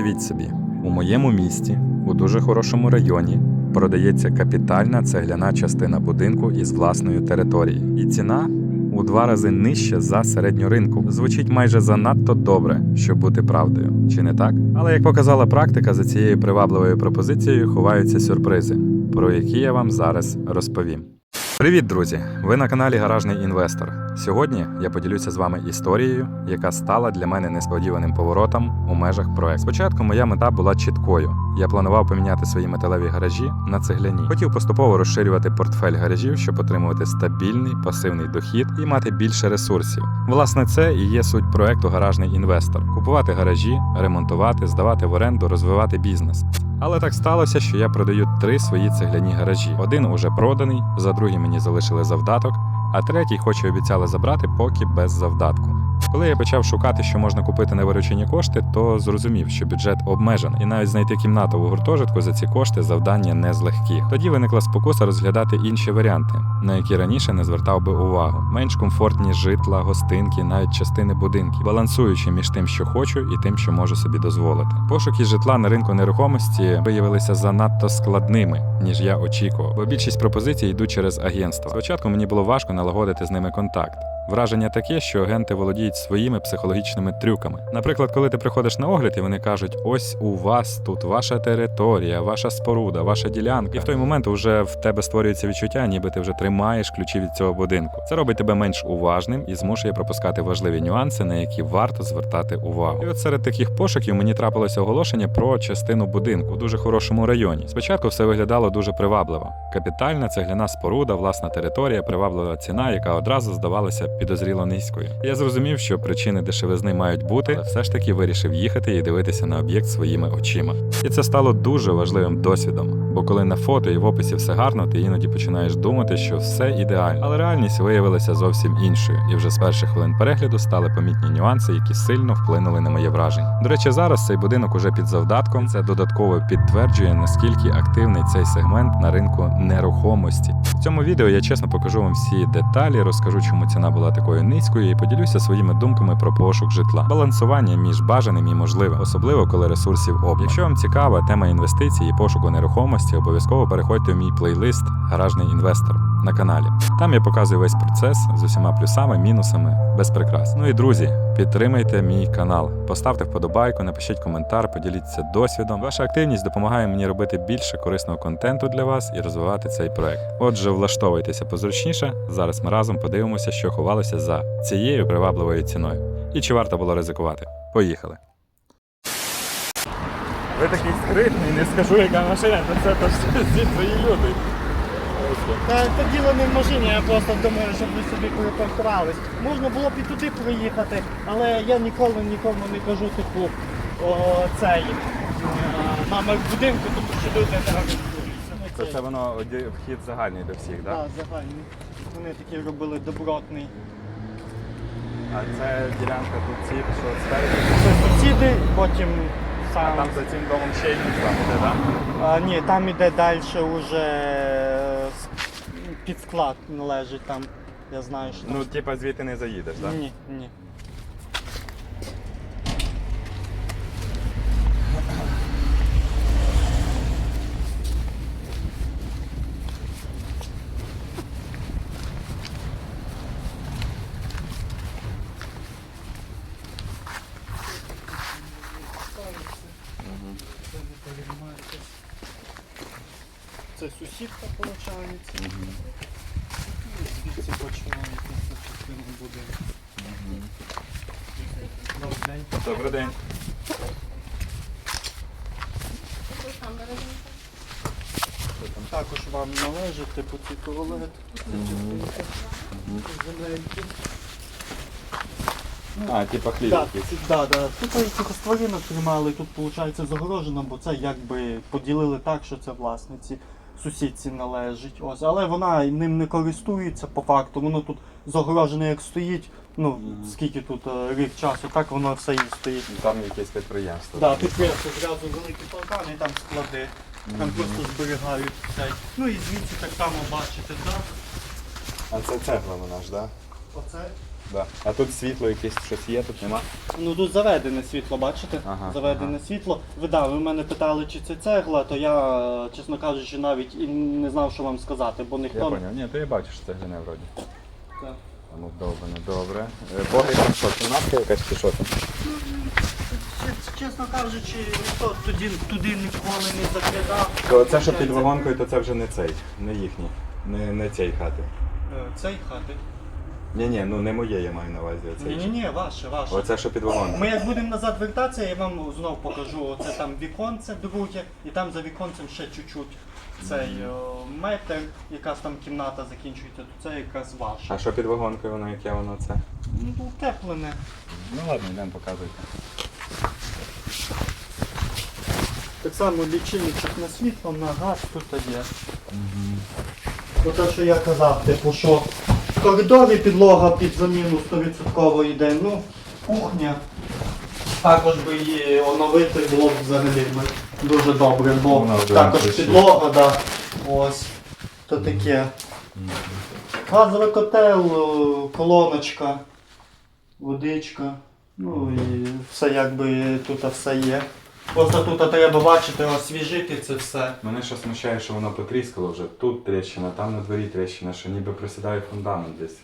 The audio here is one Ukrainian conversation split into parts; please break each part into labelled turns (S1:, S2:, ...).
S1: Уявіть собі, у моєму місті, у дуже хорошому районі, продається капітальна цегляна частина будинку із власної території. І ціна у два рази нижча за середню ринку. Звучить майже занадто добре, щоб бути правдою, чи не так? Але як показала практика, за цією привабливою пропозицією ховаються сюрпризи, про які я вам зараз розповім. Привіт, друзі! Ви на каналі Гаражний інвестор. Сьогодні я поділюся з вами історією, яка стала для мене несподіваним поворотом у межах проекту. Спочатку моя мета була чіткою. Я планував поміняти свої металеві гаражі на цегляні. Хотів поступово розширювати портфель гаражів, щоб отримувати стабільний пасивний дохід і мати більше ресурсів. Власне, це і є суть проекту Гаражний інвестор: купувати гаражі, ремонтувати, здавати в оренду, розвивати бізнес. Але так сталося, що я продаю три свої цегляні гаражі. Один уже проданий, за другий мені залишили завдаток, а третій, хоч і обіцяли забрати, поки без завдатку. Коли я почав шукати, що можна купити на виручені кошти, то зрозумів, що бюджет обмежений, і навіть знайти кімнату у гуртожитку за ці кошти завдання не з легких. Тоді виникла спокуса розглядати інші варіанти, на які раніше не звертав би увагу. Менш комфортні житла, гостинки, навіть частини будинків, балансуючи між тим, що хочу, і тим, що можу собі дозволити. Пошуки житла на ринку нерухомості виявилися занадто складними, ніж я очікував, бо більшість пропозицій йдуть через агентство. Спочатку мені було важко налагодити з ними контакт. Враження таке, що агенти володіють своїми психологічними трюками. Наприклад, коли ти приходиш на огляд, і вони кажуть: ось у вас тут ваша територія, ваша споруда, ваша ділянка. І в той момент вже в тебе створюється відчуття, ніби ти вже тримаєш ключі від цього будинку. Це робить тебе менш уважним і змушує пропускати важливі нюанси, на які варто звертати увагу. І от серед таких пошуків мені трапилося оголошення про частину будинку у дуже хорошому районі. Спочатку все виглядало дуже привабливо. Капітальна цегляна споруда, власна територія, приваблива ціна, яка одразу здавалася підозріло низькою. Я зрозумів, що причини дешевизни мають бути, але все ж таки вирішив їхати і дивитися на об'єкт своїми очима. І це стало дуже важливим досвідом. Бо коли на фото і в описі все гарно, ти іноді починаєш думати, що все ідеально. Але реальність виявилася зовсім іншою, і вже з перших хвилин перегляду стали помітні нюанси, які сильно вплинули на моє враження. До речі, зараз цей будинок уже під завдатком. Це додатково підтверджує, наскільки активний цей сегмент на ринку нерухомості. В цьому відео я чесно покажу вам всі деталі, розкажу, чому ціна була такою низькою, і поділюся своїми думками про пошук житла, балансування між бажаним і можливим, особливо коли ресурсів обмаль. Якщо вам цікава тема інвестицій і пошуку нерухомості, обов'язково переходьте в мій плейлист Гаражний інвестор на каналі. Там я показую весь процес з усіма плюсами, мінусами, без прикрас. Ну і друзі, підтримайте мій канал, поставте вподобайку, напишіть коментар, поділіться досвідом. Ваша активність допомагає мені робити більше корисного контенту для вас і розвивати цей проект. Отже, влаштовуйтеся позручніше. Зараз ми разом подивимося, що ховалося за цією привабливою ціною. І чи варто було ризикувати? Поїхали.
S2: Ви такий скритний, не скажу, яка машина, то це то всі твої люди.
S3: Та це діло не в машині, я просто думаю, щоб ви собі припаркувались. Можна було б і туди проїхати, але я ніколи нікому не кажу типу о, цей е, номер будинку, тому що люди не. Ну,
S2: Це, це воно вхід загальний до всіх, так?
S3: Так, загальний. Вони такі робили добротний.
S2: А це ділянка тут ці, що спереду.
S3: Це сусіди, потім
S2: А там за цим домом ще якийсь там іде, так?
S3: А, ні, там іде далі вже під склад належить там. Я знаю, що там.
S2: Ну, типа звідти не заїдеш, так?
S3: Ні, ні. Це сусідка, виходить. Звідси починається ця частина будинку. Добрий день.
S2: Добрий день.
S3: Також вам належить типу ці туалет. Земельки.
S2: А, типа хліб
S3: Так,
S2: якийсь.
S3: да, да. Тут ось цих тваринок тримали, тут виходить загорожено, бо це якби поділили так, що це власниці сусідці належить. Ось, але вона ним не користується по факту. Воно тут загорожене як стоїть. Ну, скільки тут е, рік часу, так воно все і стоїть.
S2: Там якесь підприємство.
S3: Да, підприємство зразу великі паркани, там склади, там просто зберігають все. Ну і звідси так само бачите, так?
S2: А це цегла вона ж, так?
S3: Оце
S1: Да. А тут світло якесь щось є, тут нема.
S3: Ну тут заведене світло, бачите?
S1: Ага,
S3: заведене
S1: ага.
S3: світло. Ви да, ви мене питали, чи це цегла, то я, е, чесно кажучи, навіть і не знав, що вам сказати, бо
S1: Я
S3: ніхто.
S1: поняв. Ні, то я бачу, що це гляне вроді.
S3: Так.
S1: Ну добре, ну добре. Е, Погріб там що, кімнатка якась чи що там?
S3: Чесно кажучи, ніхто туди, туди ніколи не заглядав.
S1: То це, що під вагонкою, то це вже не цей, не їхній, не, не цієї хати.
S3: Е, Цей хати.
S1: Ні, ні, ну не моє я маю на увазі.
S3: Ні, ні,
S1: Оцей.
S3: ні, ваше, ваше.
S1: Оце, що під вагонкою.
S3: Ми як будемо назад вертатися, я вам знов покажу. Оце там віконце друге, і там за віконцем ще чуть-чуть цей о, метр, якась там кімната закінчується, то це якраз ваша.
S1: А що під вагонкою воно, яке воно це?
S3: Ну, утеплене.
S1: Ну ладно, йдемо показуйте.
S3: Так само лічильничок на світло, на газ тут є. Оте, що я казав, типу, що в коридорі підлога під заміну 100% йде, ну, кухня. Також би її оновити було б взагалі би дуже добре, бо
S1: Вона вже
S3: також
S1: присутня.
S3: підлога, да, ось, то таке. Газовий котел, колоночка, водичка, ну і все якби тут все є. Просто тут треба бачити, освіжити це все.
S1: Мене ще смущає, що воно потріскало вже. Тут тріщина, там на дворі тріщина, що ніби присідає фундамент десь.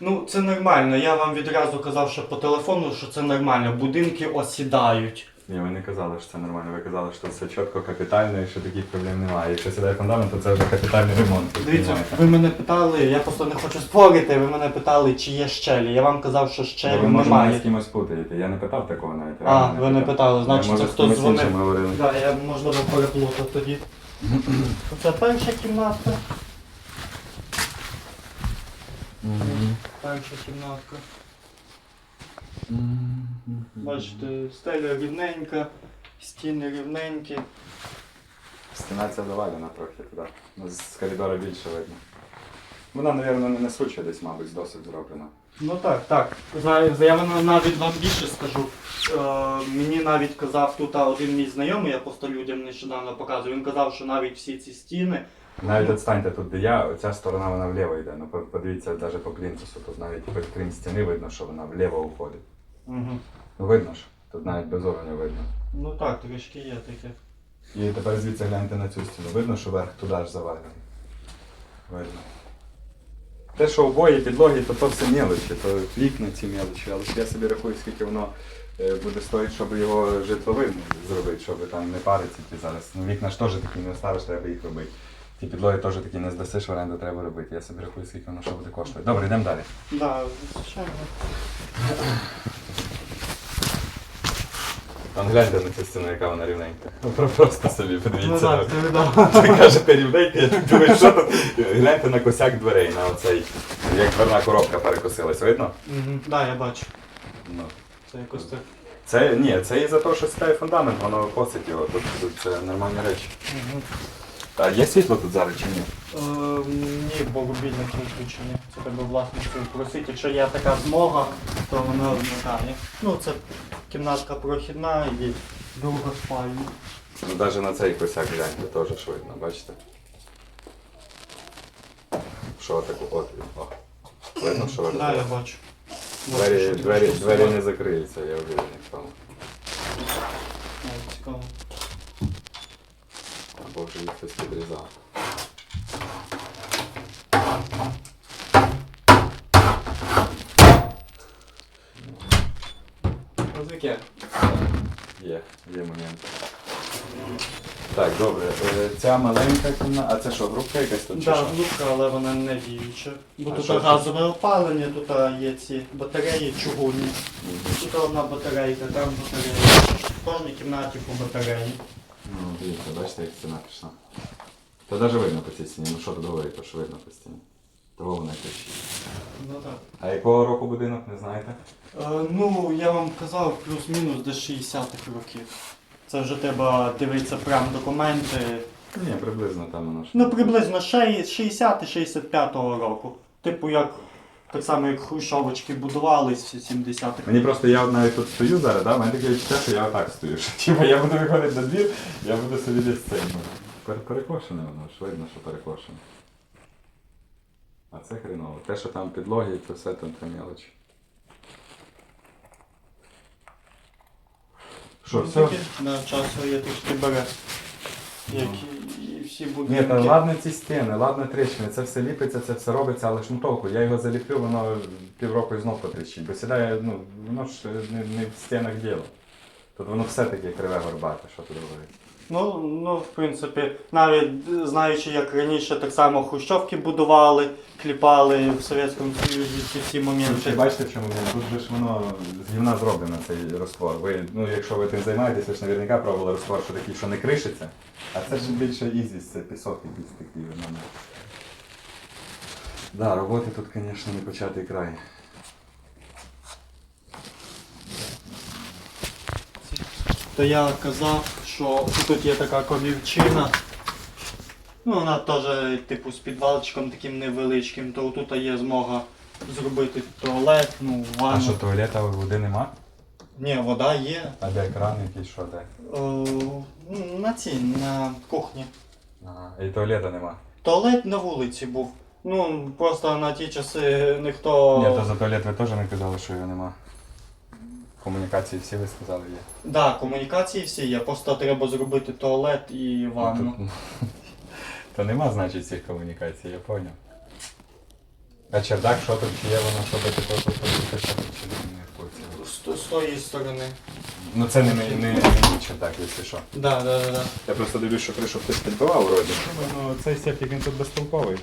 S3: Ну, це нормально. Я вам відразу казав, що по телефону, що це нормально. Будинки осідають.
S1: Ні, ви не казали, що це нормально. Ви казали, що все чітко капітально і що таких проблем немає. Якщо сідає фундамент, то це вже капітальний ремонт.
S3: Дивіться, ви мене питали, я просто не хочу спорити, ви мене питали, чи є щелі. Я вам казав, що щелі
S1: ви може мене з
S3: немає.
S1: кимось путаєте. Я не питав такого навіть.
S3: А,
S1: реально
S3: ви не
S1: питав.
S3: питали, значить
S1: може,
S3: це
S1: з
S3: хтось
S1: кимось
S3: дзвонив.
S1: іншим говорили.
S3: Так, я можливо переплутав тоді. Це перша кімнатка. Перша кімнатка. Бачите, стеля рівненька, стіни рівненькі.
S1: Стіна ця завалена трохи туди. Ну, З коридора більше видно. Вона, мабуть, не несуча десь, мабуть, з досить зроблена.
S3: Ну так, так. Я вам навіть вам більше скажу. Е, мені навіть казав тут один мій знайомий, я просто людям нещодавно показую. Він казав, що навіть всі ці стіни.
S1: Навіть відстаньте тут, де я, оця сторона вона вліво йде. Ну подивіться навіть по плінтусу. Тут навіть по крім стіни видно, що вона вліво уходить.
S3: Угу.
S1: Видно ж, тут навіть без уровня видно.
S3: Ну так, трішки є таке.
S1: І тепер звідси гляньте на цю стіну. Видно, що верх туди ж завалений. Видно. Те, що обої, підлоги, то то все мелочі, то вікна ці мелочі, але ж я собі рахую, скільки воно е, буде стоїти, щоб його житловим зробити, щоб там не париться ті зараз. Ну вікна ж теж такі не оставиш, треба їх робити. Ті підлоги теж такі не здасиш, в оренду треба робити. Я собі рахую, скільки воно що буде коштувати. Добре, йдемо далі.
S3: Да, звичайно.
S1: Там гляньте на цю стіну, яка вона рівненька. Ну, Просто собі
S3: Ну
S1: подивіться.
S3: так, ти.
S1: Ти кажете рівненька, я думаю, що тут. Гляньте на косяк дверей, на оцей, як дверна коробка перекосилась, видно?
S3: Да, я бачу.
S1: Ну.
S3: Це якось так.
S1: Це ні, це із-за того, що сідає фундамент, воно косить його. Тут, тут це нормальні речі. А є світло тут зараз чи ні?
S3: Е, ні, бо рубільник не включений. Це треба власницю просити. Якщо є така змога, то вона вмикає. Ну, це кімнатка прохідна і друга спальня.
S1: Ну навіть на цей косяк гляньте, теж ж видно, бачите? Що таке? От. О. Видно, що ви
S3: Да, я бачу.
S1: Двері, двері, двері не закриються, я впевнений в тому.
S3: Цікаво.
S1: Вже їх хтось підрізав.
S3: Таке.
S1: Є, є момент. Так, добре. Е, Ця маленька кімната. А це що, групка якась тут? чи
S3: Да,
S1: що?
S3: але вона не діюча. Бо
S1: А
S3: тут
S1: що це?
S3: газове опалення, тут є ці батареї чугунні. Тут одна батарейка, там батарея. В кожній кімнаті по батареї.
S1: Ну, дивіться, бачите, як ціна пішла. Та навіть видно по цій стіні. Ну що тут говорити, що видно по стіні. Того вона кричить.
S3: Ну так.
S1: А якого року будинок, не знаєте?
S3: Е, ну, я вам казав, плюс-мінус до 60-х років. Це вже треба дивитися прям документи.
S1: Ні, приблизно там воно ж.
S3: Ну, приблизно шей- 60-65-го року. Типу як так само, як хрущовочки будувались в 70-х.
S1: Мені просто я навіть тут стою зараз, да? мене таке відчуття, що я отак стою. Типу я буду виходити на двір, я буду собі десь цей. ну, Перекошене воно, ж видно, що перекошене. А це хреново. Те, що там підлоги, то все там там мелочі. Що,
S3: ну,
S1: все?
S3: На часу є соєтички бере. Ну. Які всі
S1: Ні,
S3: будинки.
S1: та ладно ці стіни, ладно тріщини, це все ліпиться, це все робиться, але ж ну толку. Я його заліплю, воно півроку і знов потріщить. Бо сідає, ну, воно ж не, не в стінах діло. Тут воно все таке криве горбате, що тут говорити.
S3: Ну, ну, в принципі, навіть е, знаючи, як раніше так само хрущовки будували, кліпали в Совєтському Союзі ці всі моменти.
S1: Бачите, в чому він? Тут же ж воно з гівна зроблено цей розтвор. Ви, ну, якщо ви тим займаєтесь, ви ж наверняка пробували розтвор, що такий, що не кришиться. А це ж більше ізіс, це пісок якийсь такий. Воно. Да, роботи тут, звісно, не початий край.
S3: То я казав, що тут є така комірчина. Ну, вона теж типу з підвалчиком таким невеличким, то тут є змога зробити туалет, ну,
S1: А що, туалета води нема?
S3: Ні, вода є.
S1: А де кран якийсь, що де?
S3: О, ну, на цій, на кухні.
S1: Ага. І туалета нема.
S3: Туалет на вулиці був. Ну, просто на ті часи ніхто.
S1: Ні, то за туалет ви теж не казали, що його нема. Комунікації всі ви сказали є.
S3: Да, комунікації всі є, просто треба зробити туалет і ванну.
S1: Тут- То нема, значить, цих комунікацій, я поняв. А чердак, що тут, чи є воно, що би таке, що тут, що тут, чи не в курсі.
S3: З, з тої сторони.
S1: Ну це не, мій- не, не чердак, якщо що.
S3: Да, да, да, да.
S1: Я просто дивлюсь, що кришу хтось підбивав вроді. Ну цей септик він тут безтолковий.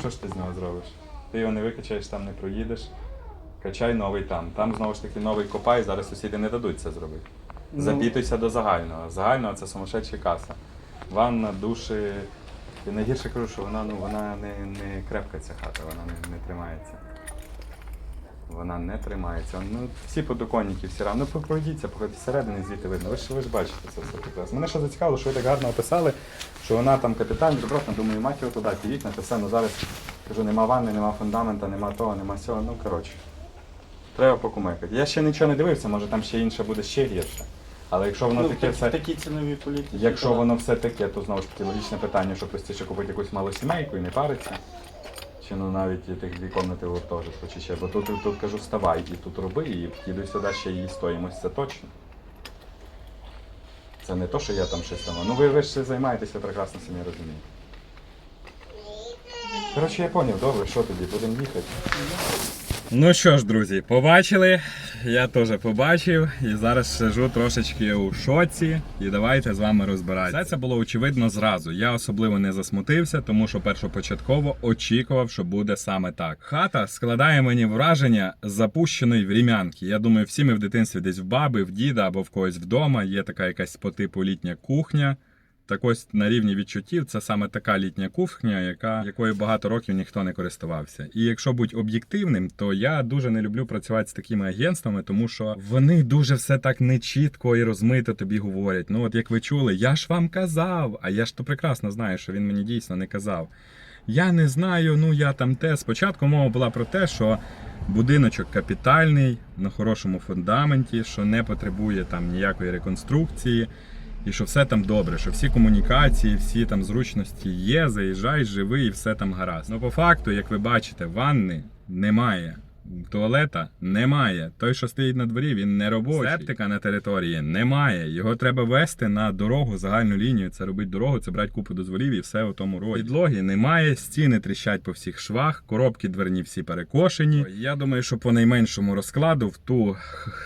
S1: Що ж ти з нього зробиш? Ти його не викачаєш, там не проїдеш. Качай новий там. Там знову ж таки новий копай, зараз сусіди не дадуть це зробити.
S3: Ну.
S1: Запітуйся до загального. Загального це сумасшедша каса. Ванна, душі. І найгірше кажу, що вона, ну, вона не, не крепка ця хата, вона не, не тримається. Вона не тримається. Ну, всі подоконники, всі равно. Ну, пройдіться, походіть всередині звідти видно. Ви ж ви ж бачите це все прекрасно. Мене ще зацікавило, що ви так гарно описали, що вона там капітальний добротна, думаю, мать його туди, ті вікна, це все, ну зараз кажу, нема ванни, нема фундамента, нема того, нема сього. Ну коротше. Треба покумекати. Я ще нічого не дивився, може там ще інше буде ще гірше. Але якщо воно
S3: Ну,
S1: таке
S3: так-
S1: все.
S3: Такі цінові політики.
S1: Якщо
S3: так.
S1: воно все таке, то знову ж таки логічне питання, що простіше купити якусь малу сімейку і не париться. Чи ну навіть і тих дві комнати гуртожитку, чи ще. Бо тут, тут кажу, вставай і тут роби, і їду сюди ще її стоїмость, це точно. Це не то, що я там щось там. Ну ви, ви ж займаєтеся прекрасно самі розумієте. Коротше, я зрозумів, добре, що тоді, будемо їхати. Ну що ж, друзі, побачили. Я теж побачив і зараз сижу трошечки у шоці. І давайте з вами розбиратися. Все це було очевидно зразу. Я особливо не засмутився, тому що першопочатково очікував, що буде саме так. Хата складає мені враження запущеної врімянки. Я думаю, всі ми в дитинстві десь в баби, в діда або в когось вдома. Є така якась по типу літня кухня. Так ось на рівні відчуттів це саме така літня кухня, яка якою багато років ніхто не користувався. І якщо бути об'єктивним, то я дуже не люблю працювати з такими агентствами, тому що вони дуже все так нечітко і розмито тобі говорять. Ну от як ви чули, я ж вам казав, а я ж то прекрасно знаю, що він мені дійсно не казав. Я не знаю, ну я там те. Спочатку мова була про те, що будиночок капітальний, на хорошому фундаменті, що не потребує там ніякої реконструкції. І що все там добре, що всі комунікації, всі там зручності є, заїжджай, живий і все там гаразд. Ну по факту, як ви бачите, ванни немає. Туалета немає. Той, що стоїть на дворі, він не робочий. Септика на території немає. Його треба вести на дорогу, загальну лінію. Це робить дорогу, це брати купу дозволів і все у тому роді. Підлоги немає, стіни тріщать по всіх швах, коробки дверні всі перекошені. Я думаю, що по найменшому розкладу в ту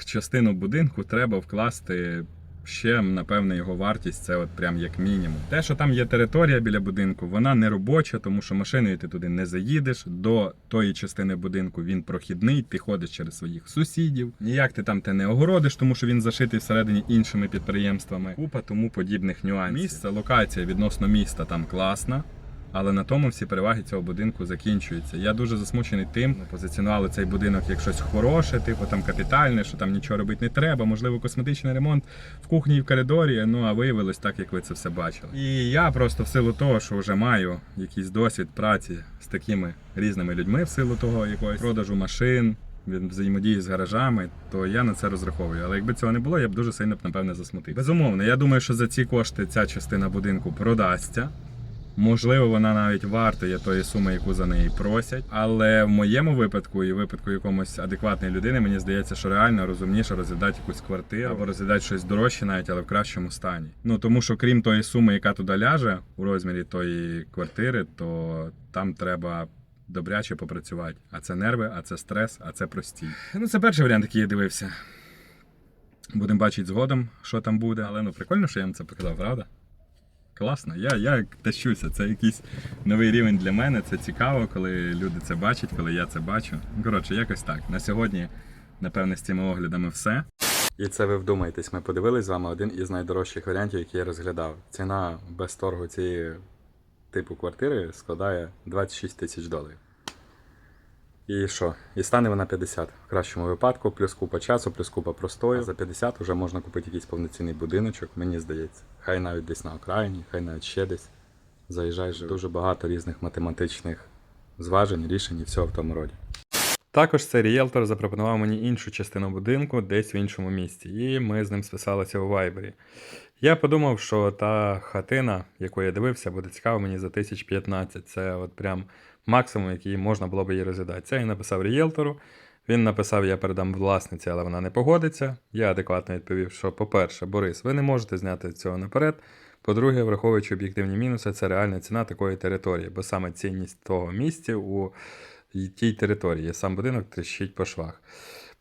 S1: частину будинку треба вкласти ще, напевне, його вартість це от прям як мінімум. Те, що там є територія біля будинку, вона не робоча, тому що машиною ти туди не заїдеш. До тої частини будинку він прохідний, ти ходиш через своїх сусідів. Ніяк ти там те не огородиш, тому що він зашитий всередині іншими підприємствами. Купа тому подібних нюансів. Місце, локація відносно міста там класна. Але на тому всі переваги цього будинку закінчуються. Я дуже засмучений тим, ну, позиціонували цей будинок як щось хороше, типу там капітальне, що там нічого робити не треба, можливо, косметичний ремонт в кухні і в коридорі. Ну а виявилось так, як ви це все бачили. І я просто в силу того, що вже маю якийсь досвід праці з такими різними людьми, в силу того якогось продажу машин. Він взаємодії з гаражами, то я на це розраховую. Але якби цього не було, я б дуже сильно б напевне засмутив. Безумовно, я думаю, що за ці кошти ця частина будинку продасться. Можливо, вона навіть вартує тої суми, яку за неї просять. Але в моєму випадку і випадку якомусь адекватної людини, мені здається, що реально розумніше розглядати якусь квартиру або розглядати щось дорожче, навіть але в кращому стані. Ну тому що крім тої суми, яка туди ляже у розмірі тої квартири, то там треба. Добряче попрацювати. А це нерви, а це стрес, а це простій. Ну, це перший варіант, який я дивився. Будемо бачити згодом, що там буде. Але ну прикольно, що я вам це показав, правда? Класно, я, я тащуся. Це якийсь новий рівень для мене. Це цікаво, коли люди це бачать, коли я це бачу. Коротше, якось так. На сьогодні, напевне, з цими оглядами все. І це ви вдумайтесь. Ми подивились з вами один із найдорожчих варіантів, який я розглядав. Ціна без торгу цієї типу квартири складає 26 тисяч доларів. І що? І стане вона 50 в кращому випадку, плюс купа часу, плюс купа простою. За 50 вже можна купити якийсь повноцінний будиночок, мені здається. Хай навіть десь на окраїні, хай навіть ще десь. Заїжджаєш дуже багато різних математичних зважень, рішень і всього в тому роді. Також цей ріелтор запропонував мені іншу частину будинку десь в іншому місті, і ми з ним списалися у Вайбері. Я подумав, що та хатина, яку я дивився, буде цікава мені за 1015. Це от прям максимум, який можна було б її розглядати. Це я написав ріелтору. Він написав, я передам власниці, але вона не погодиться. Я адекватно відповів, що, по-перше, Борис, ви не можете зняти цього наперед. По-друге, враховуючи об'єктивні мінуси, це реальна ціна такої території, бо саме цінність того місця у тій території. Сам будинок тріщить по швах.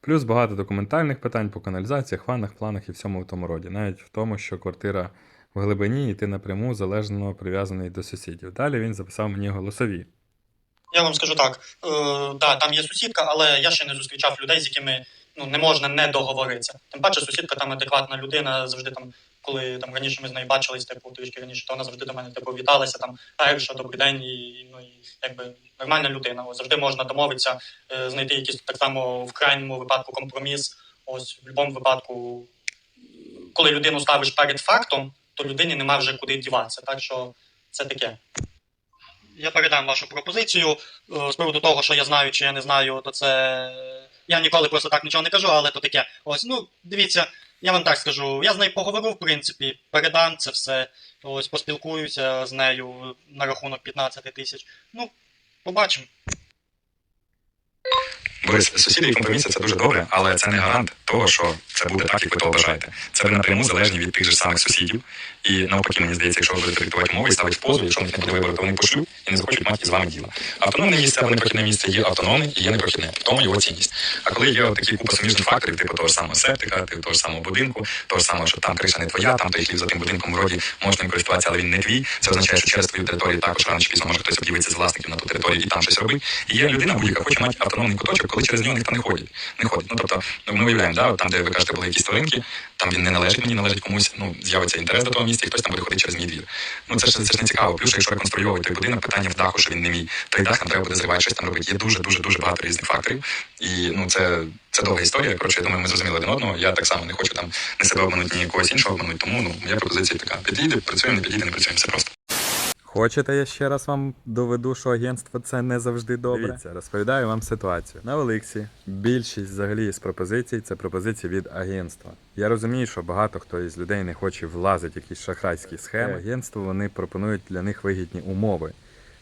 S1: Плюс багато документальних питань по каналізаціях, ваннах, планах і всьому в тому роді. Навіть в тому, що квартира в глибині і ти напряму залежно прив'язаний до сусідів. Далі він записав мені голосові.
S3: Я вам скажу так: е, да, там є сусідка, але я ще не зустрічав людей, з якими ну не можна не договоритися. Тим паче, сусідка там адекватна людина, завжди там, коли там раніше ми з нею бачились, типу трішки раніше, то вона завжди до мене типу віталася там, а якщо добрий день, і ну і якби нормальна людина. Ось завжди можна домовитися, е, знайти якийсь так само в крайньому випадку компроміс. Ось в будь-якому випадку, коли людину ставиш перед фактом, то людині нема вже куди діватися. Так що це таке. Я передам вашу пропозицію е, з приводу того, що я знаю чи я не знаю, то це я ніколи просто так нічого не кажу, але то таке. Ось, ну дивіться, я вам так скажу. Я з нею поговорю, в принципі, передам це все. Ось поспілкуюся з нею на рахунок 15 тисяч. Ну, побачимо.
S4: Борис, сусіди і компроміси це дуже добре, але це не гарант того, що це буде так, як ви того бажаєте. Це ви напряму залежні від тих же самих сусідів. І навпаки, мені здається, якщо ви будете диктувати мови і ставити позов, якщо не буде вибору, то вони пошлють і не захочуть мати з вами діло. Автономне місце або непрохідне місце є автономне і є непрохідне. В тому його цінність. А коли є такі купа суміжних факторів, типу того ж самого септика, типу того ж самого будинку, того ж самого, що там криша не твоя, там той хліб за тим будинком вроді можна користуватися, але він не твій. Це означає, що через твою територію також рано чи пізно може хтось об'явитися з власників на ту територію і там щось робить. І є людина, будь-яка хоче мати автономний куточок, коли через нього ніхто не ходить. Не ходить. Ну тобто, ну, ми уявляємо, да, там, де ви кажете, були якісь тваринки, там він не належить мені, належить комусь. Ну з'явиться інтерес до того місця, і хтось там буде ходити через мій двір. Ну це ж це ж не цікаво. Плюс, якщо реконструювати той будинок, питання в даху, що він не мій. Той дах нам треба буде зривати щось там робити. Є дуже дуже дуже багато різних факторів. І ну це. Це довга історія. Коротше, я думаю, ми зрозуміли один одного. Я так само не хочу там не себе обманути, ні когось іншого обманути. Тому ну моя пропозиція така: підійде, працюємо, не підійде, не працюємо. Все просто.
S1: Хочете, я ще раз вам доведу, що агентство це не завжди добре. Дивіться, розповідаю вам ситуацію. На Великсі більшість взагалі з пропозицій це пропозиції від агентства. Я розумію, що багато хто із людей не хоче влазити в якісь шахрайські схеми. Агентство вони пропонують для них вигідні умови.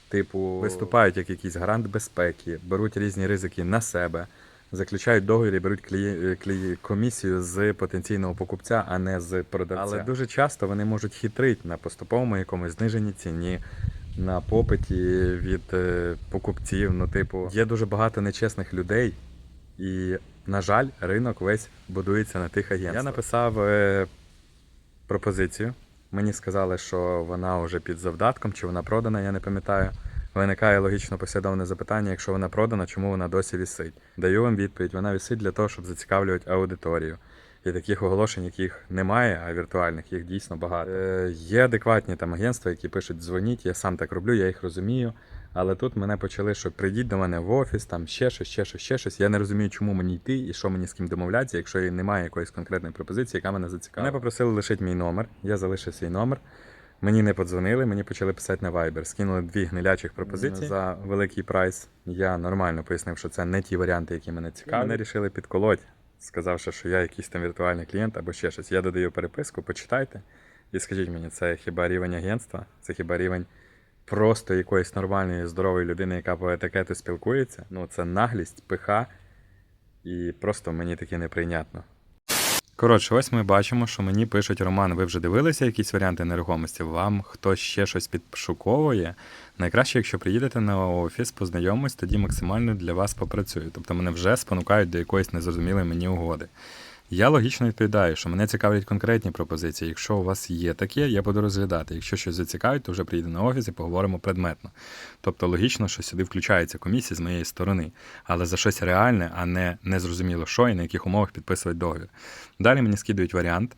S1: Типу, виступають як якийсь гарант безпеки, беруть різні ризики на себе, заключають договір і беруть кліє... кліє... комісію з потенційного покупця, а не з продавця. Але дуже часто вони можуть хитрити на поступовому якомусь зниженні ціні. На попиті від е, покупців, ну, типу, є дуже багато нечесних людей, і, на жаль, ринок весь будується на тих агентствах. Я написав е, пропозицію. Мені сказали, що вона вже під завдатком, чи вона продана, я не пам'ятаю. Виникає логічно послідовне запитання, якщо вона продана, чому вона досі вісить? Даю вам відповідь, вона вісить для того, щоб зацікавлювати аудиторію. І таких оголошень, яких немає, а віртуальних їх дійсно багато. Е, є адекватні там агентства, які пишуть дзвоніть, я сам так роблю, я їх розумію. Але тут мене почали, що прийдіть до мене в офіс, там ще щось, ще щось, ще щось. Я не розумію, чому мені йти і що мені з ким домовлятися, якщо немає якоїсь конкретної пропозиції, яка мене зацікавила. Мене попросили лишити мій номер. Я залишив свій номер. Мені не подзвонили, мені почали писати на Viber. Скинули дві гнилячих пропозиції за великий прайс. Я нормально пояснив, що це не ті варіанти, які мене цікавлять. Мене рішили підколоть, сказавши, що я якийсь там віртуальний клієнт або ще щось. Я додаю переписку, почитайте і скажіть мені, це хіба рівень агентства, це хіба рівень просто якоїсь нормальної, здорової людини, яка по етикету спілкується. Ну, це наглість, пиха, і просто мені таке неприйнятно. Коротше, ось ми бачимо, що мені пишуть Роман, ви вже дивилися якісь варіанти нерухомості? Вам хтось ще щось підшуковує? Найкраще, якщо приїдете на офіс, познайомись, тоді максимально для вас попрацюю. Тобто мене вже спонукають до якоїсь незрозумілої мені угоди. Я логічно відповідаю, що мене цікавлять конкретні пропозиції. Якщо у вас є таке, я буду розглядати. Якщо щось зацікавить, то вже приїду на офіс і поговоримо предметно. Тобто логічно, що сюди включається комісія з моєї сторони, але за щось реальне, а не незрозуміло що і на яких умовах підписувати договір. Далі мені скидують варіант.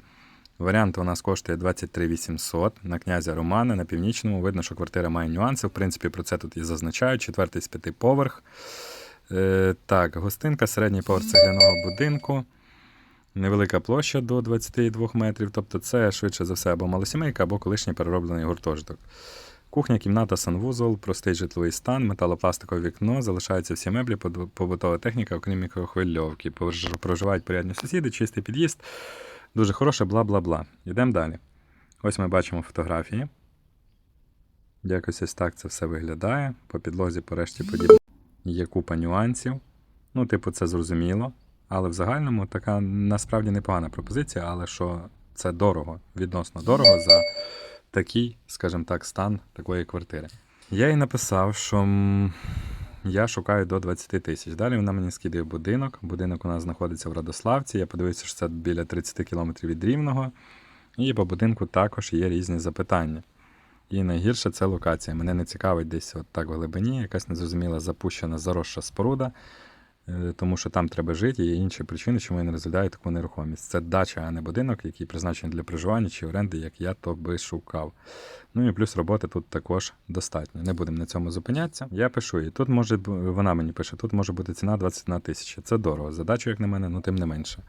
S1: Варіант у нас коштує 23 800 на князя Романа на північному. Видно, що квартира має нюанси. В принципі, про це тут і зазначають. Четвертий з п'яти поверх. Е, так, гостинка, середній поверх цегляного будинку. Невелика площа до 22 метрів. Тобто це швидше за все або малосімейка, або колишній перероблений гуртожиток. Кухня, кімната, санвузол, простий житловий стан, металопластикове вікно, залишаються всі меблі, побутова техніка, окрім мікрохвильовки. Проживають порядні сусіди, чистий під'їзд. Дуже хороше, бла бла бла. Йдемо далі. Ось ми бачимо фотографії. Якось ось так це все виглядає. По підлозі, по решті подібне. Є купа нюансів. Ну, типу, це зрозуміло. Але в загальному така насправді непогана пропозиція, але що це дорого, відносно дорого за такий, скажімо так, стан такої квартири. Я їй написав, що я шукаю до 20 тисяч. Далі вона мені скидає будинок. Будинок у нас знаходиться в Радославці. Я подивився, що це біля 30 кілометрів від Рівного. І по будинку також є різні запитання. І найгірше це локація. Мене не цікавить десь от так в глибині, якась незрозуміла запущена заросша споруда, тому що там треба жити, і є інші причини, чому я не розглядаю таку нерухомість. Це дача, а не будинок, який призначений для проживання чи оренди, як я то би шукав. Ну і плюс роботи тут також достатньо. Не будемо на цьому зупинятися. Я пишу їй. Тут може вона мені пише, тут може бути ціна 21 тисяча. Це дорого. Задачу, як на мене, ну тим не менше.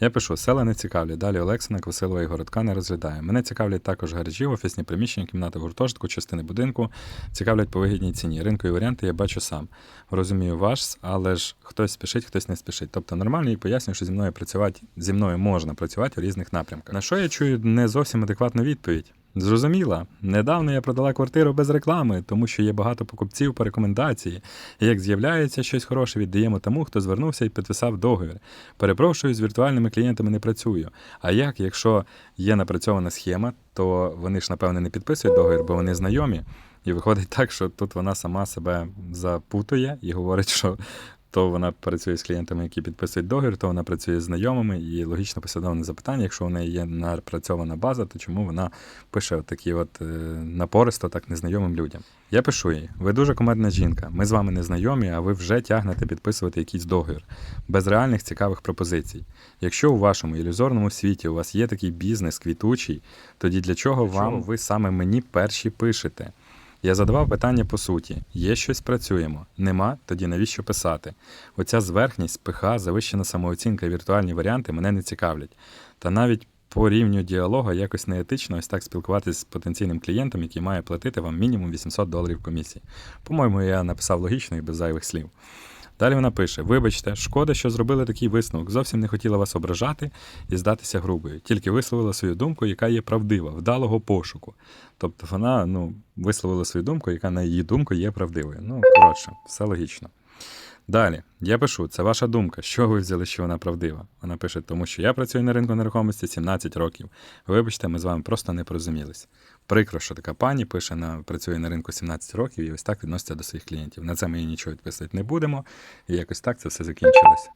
S1: Я пишу, села не цікавлять. Далі Олексина, Квасилова і Городка не розглядає. Мене цікавлять також гаражі, офісні приміщення, кімнати гуртожитку, частини будинку. Цікавлять по вигідній ціні. Ринкові варіанти я бачу сам. Розумію ваш, але ж хтось спішить, хтось не спішить. Тобто нормально і пояснюю, що зі мною працювати зі мною можна працювати у різних напрямках. На що я чую не зовсім адекватну відповідь. Зрозуміла, недавно я продала квартиру без реклами, тому що є багато покупців по рекомендації. І як з'являється щось хороше, віддаємо тому, хто звернувся і підписав договір. Перепрошую, з віртуальними клієнтами не працюю. А як, якщо є напрацьована схема, то вони ж, напевне, не підписують договір, бо вони знайомі. І виходить так, що тут вона сама себе запутує і говорить, що то вона працює з клієнтами, які підписують договір, то вона працює з знайомими, і логічно послідовне запитання, якщо у неї є напрацьована база, то чому вона пише такі от е, напористо так незнайомим людям? Я пишу їй: ви дуже комедна жінка. Ми з вами не знайомі, а ви вже тягнете підписувати якийсь договір без реальних цікавих пропозицій. Якщо у вашому ілюзорному світі у вас є такий бізнес квітучий, тоді для чого вам ви саме мені перші пишете? Я задавав питання по суті: є щось працюємо, нема, тоді навіщо писати? Оця зверхність, пиха, завищена самооцінка і віртуальні варіанти мене не цікавлять. Та навіть по рівню діалогу якось неетично ось так спілкуватися з потенційним клієнтом, який має платити вам мінімум 800 доларів комісії. По-моєму, я написав логічно і без зайвих слів. Далі вона пише: Вибачте, шкода, що зробили такий висновок. Зовсім не хотіла вас ображати і здатися грубою. Тільки висловила свою думку, яка є правдива, вдалого пошуку. Тобто вона ну, висловила свою думку, яка на її думку є правдивою. Ну, коротше, все логічно. Далі, я пишу, це ваша думка. Що ви взяли, що вона правдива? Вона пише, тому що я працюю на ринку нерухомості 17 років. Вибачте, ми з вами просто не порозумілись. Прикро, що така пані пише на працює на ринку 17 років і ось так відноситься до своїх клієнтів. На це ми їй нічого відписувати не будемо. І якось так це все закінчилось.